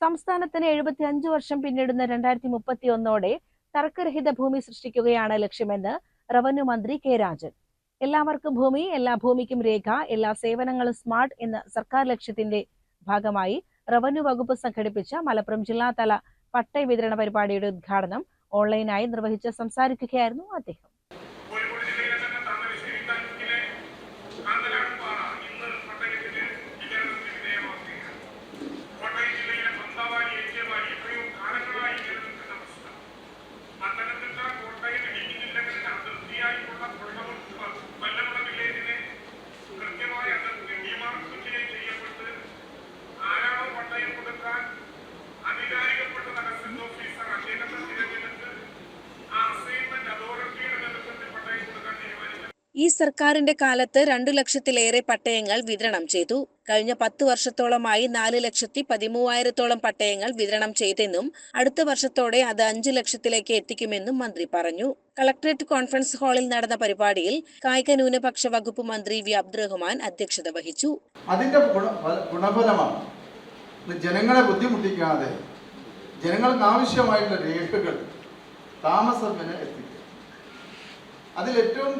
സംസ്ഥാനത്തിന് എഴുപത്തി അഞ്ച് വർഷം പിന്നിടുന്ന രണ്ടായിരത്തി മുപ്പത്തി ഒന്നോടെ തർക്കരഹിത ഭൂമി സൃഷ്ടിക്കുകയാണ് ലക്ഷ്യമെന്ന് റവന്യൂ മന്ത്രി കെ രാജൻ. എല്ലാവർക്കും ഭൂമി എല്ലാ ഭൂമിക്കും രേഖ എല്ലാ സേവനങ്ങളും സ്മാർട്ട് എന്ന സർക്കാർ ലക്ഷ്യത്തിന്റെ ഭാഗമായി റവന്യൂ വകുപ്പ് സംഘടിപ്പിച്ച മലപ്പുറം ജില്ലാതല പട്ടയ വിതരണ പരിപാടിയുടെ ഉദ്ഘാടനം ഓൺലൈനായി നിർവഹിച്ച് സംസാരിക്കുകയായിരുന്നു അദ്ദേഹം. ഈ സർക്കാരിന്റെ കാലത്ത് രണ്ടു ലക്ഷത്തിലേറെ പട്ടയങ്ങൾ വിതരണം ചെയ്തു. കഴിഞ്ഞ പത്ത് വർഷത്തോളമായി നാല് ലക്ഷത്തി പതിമൂവായിരത്തോളം പട്ടയങ്ങൾ വിതരണം ചെയ്തെന്നും അടുത്ത വർഷത്തോടെ അത് അഞ്ചു ലക്ഷത്തിലേക്ക് എത്തിക്കുമെന്നും മന്ത്രി പറഞ്ഞു. കളക്ടറേറ്റ് കോൺഫറൻസ് ഹാളിൽ നടന്ന പരിപാടിയിൽ കായിക ന്യൂനപക്ഷ വകുപ്പ് മന്ത്രി വി. അബ്ദുറഹ്മാൻ അധ്യക്ഷത വഹിച്ചു. അതിന്റെ ഗുണ ഗുണഫലമാണ് ജനങ്ങളെ ബുദ്ധിമുട്ടിക്കാതെ ജനങ്ങൾക്ക് ആവശ്യമായിട്ടുള്ള രേഖകൾ താമസത്തിന് എത്തിക്കുക. അതിലേറ്റവും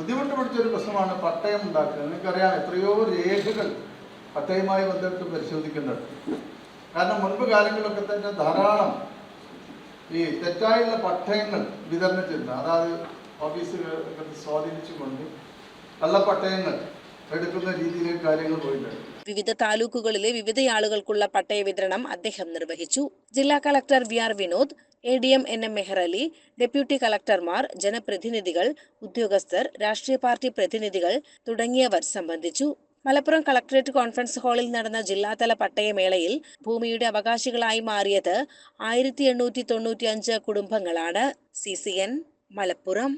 ബുദ്ധിമുട്ട് പിടിച്ചൊരു പ്രശ്നമാണ് പട്ടയം ഉണ്ടാക്കുക. നിങ്ങൾക്കറിയാം എത്രയോ രേഖകൾ പട്ടയവുമായി ബന്ധപ്പെട്ട് പരിശോധിക്കുന്നുണ്ട് കാരണം മുൻപ് കാലങ്ങളിലൊക്കെ തന്നെ ധാരാളം ഈ തെറ്റായുള്ള പട്ടയങ്ങൾ വിതരണം ചെയ്യുന്നത് അതായത് ഓഫീസുകൾ സ്വാധീനിച്ചുകൊണ്ട് കള്ളപ്പട്ടയങ്ങൾ എടുക്കുന്ന രീതിയിലേക്ക് കാര്യങ്ങൾ പോയിട്ടുണ്ട്. വിവിധ താലൂക്കുകളിലെ വിവിധ ആളുകൾക്കുള്ള പട്ടയ വിതരണം അദ്ദേഹം നിർവഹിച്ചു. ജില്ലാ collector V R Vinod A D M N M Mehrali deputy കളക്ടർമാർ ജനപ്രതിനിധികൾ ഉദ്യോഗസ്ഥർ രാഷ്ട്രീയ പാർട്ടി പ്രതിനിധികൾ തുടങ്ങിയവർ സംബന്ധിച്ചു. മലപ്പുറം കളക്ടറേറ്റ് കോൺഫറൻസ് ഹാളിൽ നടന്ന ജില്ലാതല പട്ടയമേളയിൽ ഭൂമിയുടെ അവകാശികളായി മാറിയത് ആയിരത്തി എണ്ണൂറ്റി തൊണ്ണൂറ്റി അഞ്ച് കുടുംബങ്ങളാണ്. C C N Malappuram.